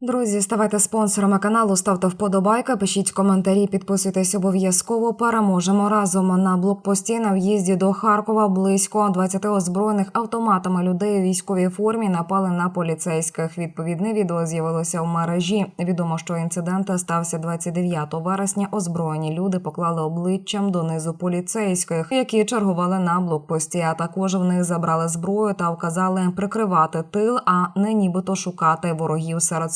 Друзі, ставайте спонсорами каналу, ставте вподобайки, пишіть коментарі, підписуйтесь обов'язково. Переможемо разом на блокпості на в'їзді до Харкова. Близько 20 озброєних автоматами людей у військовій формі напали на поліцейських. Відповідне відео з'явилося в мережі. Відомо, що інцидент стався 29 вересня. Озброєні люди поклали обличчям донизу поліцейських, які чергували на блокпості. А також в них забрали зброю та вказали прикривати тил, а не нібито шукати ворогів серед.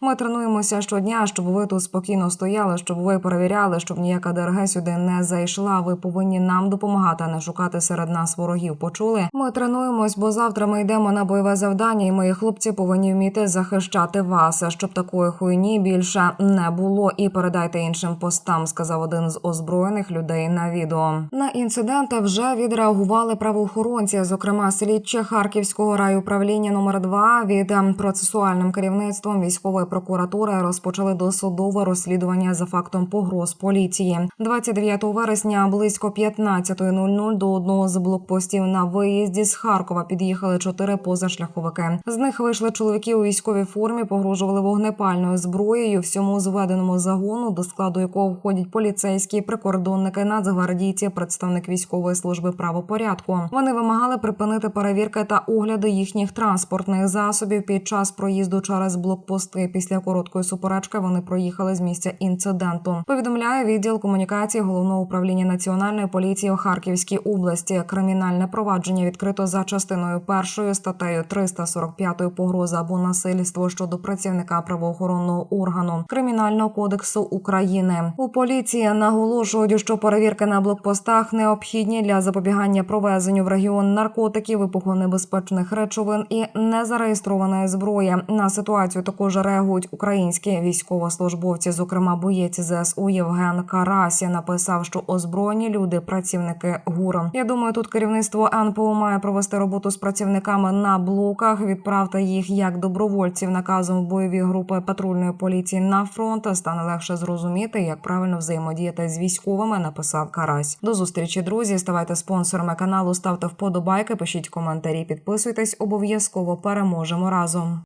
Ми тренуємося щодня, щоб ви тут спокійно стояли, щоб ви перевіряли, щоб ніяка ДРГ сюди не зайшла. Ви повинні нам допомагати, а не шукати серед нас ворогів. Почули? Ми тренуємось, бо завтра ми йдемо на бойове завдання, і мої хлопці повинні вміти захищати вас, щоб такої хуйні більше не було. І передайте іншим постам, сказав один з озброєних людей на відео. На інциденти вже відреагували правоохоронці, зокрема слідчі Харківського райуправління номер 2 від ем, процесуальним керівництвом військової прокуратури розпочали досудове розслідування за фактом погроз поліції. 29 вересня близько 15.00 до одного з блокпостів на виїзді з Харкова під'їхали чотири позашляховики. З них вийшли чоловіки у військовій формі, погрожували вогнепальною зброєю всьому зведеному загону, до складу якого входять поліцейські, прикордонники, нацгвардійці, представник військової служби правопорядку. Вони вимагали припинити перевірки та огляди їхніх транспортних засобів під час проїзду через блокпости. Після короткої суперечки вони проїхали з місця інциденту. Повідомляє відділ комунікації головного управління національної поліції у Харківській області. Кримінальне провадження відкрито за частиною першою статтею 345 погроза або насильство щодо працівника правоохоронного органу Кримінального кодексу України. У поліції наголошують, що перевірки на блокпостах необхідні для запобігання провезенню в регіон наркотиків, вибухонебезпечних речовин і незареєстрованої зброї. На ситуацію також реагують українські військовослужбовці. Зокрема, боєць ЗСУ Євген Карасі написав, що озброєні люди працівники ГУР. Я думаю, тут керівництво НПО має провести роботу з працівниками на блоках. Відправте їх як добровольців наказом бойові групи патрульної поліції на фронт. Стане легше зрозуміти, як правильно взаємодіяти з військовими. Написав Карась. До зустрічі, друзі. Ставайте спонсорами каналу, ставте вподобайки, пишіть коментарі, підписуйтесь. Обов'язково переможемо разом.